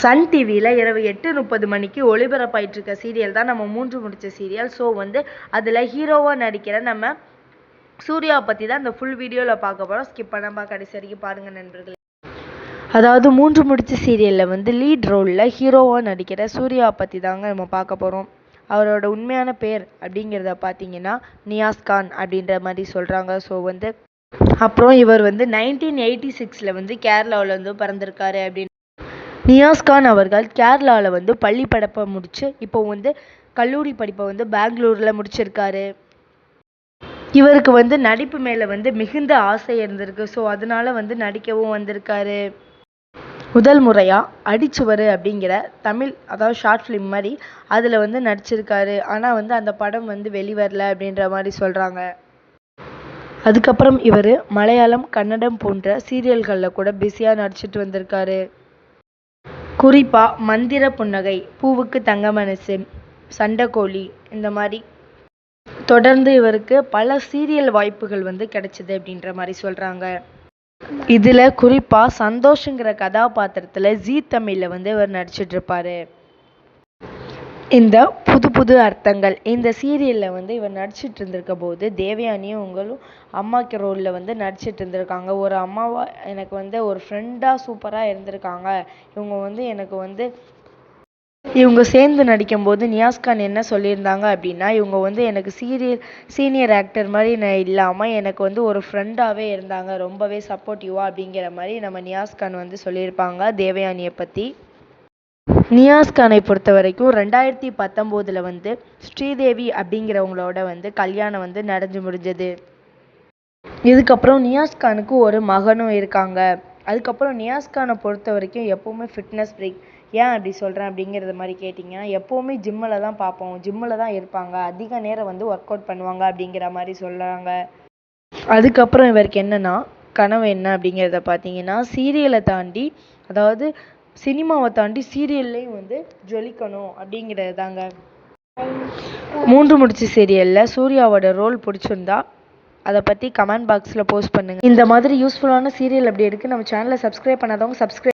Sun டிவியில் இரவு எட்டு முப்பது மணிக்கு ஒளிபரப்பாயிட்டு இருக்க சீரியல் தான் நம்ம மூன்று முடித்த சீரியல். ஸோ வந்து அதில் ஹீரோவாக நடிக்கிற நம்ம சூர்யா பற்றி தான் இந்த ஃபுல் வீடியோவில் பார்க்க போகிறோம் ஸ்கிப் பண்ணாமல் கடைசி வரைக்கும் பாருங்கள் நண்பர்களே. அதாவது மூன்று முடிச்ச சீரியலில் வந்து லீட் ரோலில் ஹீரோவாக நடிக்கிற சூர்யா பற்றி தாங்க நம்ம பார்க்க போகிறோம் அவரோட உண்மையான பேர் அப்படிங்கிறத பார்த்தீங்கன்னா நியாஸ் கான் அப்படின்ற மாதிரி சொல்கிறாங்க ஸோ வந்து அப்புறம் இவர் வந்து நைன்டீன் எயிட்டி சிக்ஸில் வந்து கேரளாவில் வந்து பிறந்திருக்காரு அப்படின்னு நியாஸ் கான் அவர்கள் கேரளாவில் வந்து பள்ளி படிப்பை முடித்து இப்போ வந்து கல்லூரி படிப்பை வந்து பெங்களூரில் முடிச்சிருக்காரு. இவருக்கு வந்து நடிப்பு மேலே வந்து மிகுந்த ஆசை இருந்திருக்கு. ஸோ அதனால வந்து நடிக்கவும் வந்திருக்காரு. முதல் முறையாக அடிச்சுவர் அப்படிங்கிற தமிழ் அதாவது ஷார்ட் ஃபிலிம் மாதிரி அதில் வந்து நடிச்சிருக்காரு. ஆனால் வந்து அந்த படம் வந்து வெளிவரல அப்படின்ற மாதிரி சொல்கிறாங்க அதுக்கப்புறம் இவர் மலையாளம் கன்னடம் போன்ற சீரியல்களில் கூட பிஸியாக நடிச்சிட்டு வந்திருக்காரு. குறிப்பாக மந்திர புன்னகை பூவுக்கு தங்க மனசு சண்டைக்கோழி இந்த மாதிரி. தொடர்ந்து இவருக்கு பல சீரியல் வாய்ப்புகள் வந்து கிடைச்சிது அப்படின்ற மாதிரி சொல்கிறாங்க இதில் குறிப்பாக சந்தோஷங்கிற கதாபாத்திரத்தில் ஜீ தமிழில் வந்து இவர் நடிச்சிட்டுருப்பார் இந்த புது புது அர்த்தங்கள் இந்த சீரியலில் வந்து இவர் நடிச்சிட்டு இருந்திருக்க போது தேவயானியும் உங்களும் அம்மாக்கு ரோலில் வந்து நடிச்சிட்டு இருந்திருக்காங்க. ஒரு அம்மாவா எனக்கு வந்து ஒரு ஃப்ரெண்டாக சூப்பராக இருந்திருக்காங்க. இவங்க வந்து எனக்கு வந்து இவங்க சேர்ந்து நடிக்கும்போது நியாஸ் கான் என்ன சொல்லியிருந்தாங்க அப்படின்னா இவங்க வந்து எனக்கு சீரியல் சீனியர் ஆக்டர் மாதிரி நான் இல்லாமல் எனக்கு வந்து ஒரு ஃப்ரெண்டாகவே இருந்தாங்க. ரொம்பவே சப்போர்ட்டிவாக அப்படிங்கிற மாதிரி நம்ம நியாஸ் கான் வந்து சொல்லியிருப்பாங்க தேவயானியை பற்றி நியாஸ் கானை பொறுத்த வரைக்கும் ரெண்டாயிரத்தி பத்தொம்போதில் வந்து ஸ்ரீதேவி அப்படிங்கிறவங்களோட வந்து கல்யாணம் வந்து நடந்து முடிஞ்சது. இதுக்கப்புறம் நியாஸ் கானுக்கு ஒரு மகனும் இருக்காங்க. அதுக்கப்புறம் நியாஸ் கானை பொறுத்த வரைக்கும் எப்போவுமே ஃபிட்னஸ் பிரேக் ஏன் அப்படி சொல்கிறேன் அப்படிங்கிறத மாதிரி கேட்டிங்கன்னா எப்போவுமே ஜிம்மில் தான் பார்ப்போம். ஜிம்மில் தான் இருப்பாங்க. அதிக நேரம் வந்து ஒர்க் அவுட் பண்ணுவாங்க அப்படிங்கிற மாதிரி சொல்கிறாங்க அதுக்கப்புறம் இவருக்கு என்னென்னா கனவு என்ன அப்படிங்கிறத பார்த்தீங்கன்னா சீரியலை தாண்டி அதாவது சினிமாவை தாண்டி சீரியல்லையும் வந்து ஜொலிக்கணும் அப்படிங்கிறது தாங்க மூன்று முடிச்சு சீரியலில் சூர்யாவோட ரோல் பிடிச்சிருந்தா அதை பற்றி கமெண்ட் பாக்ஸில் போஸ்ட் பண்ணுங்கள் இந்த மாதிரி யூஸ்ஃபுல்லான சீரியல் அப்படி இருக்குது நம்ம சேனலை சப்ஸ்கிரைப் பண்ணாதவங்க சப்ஸ்கிரைப்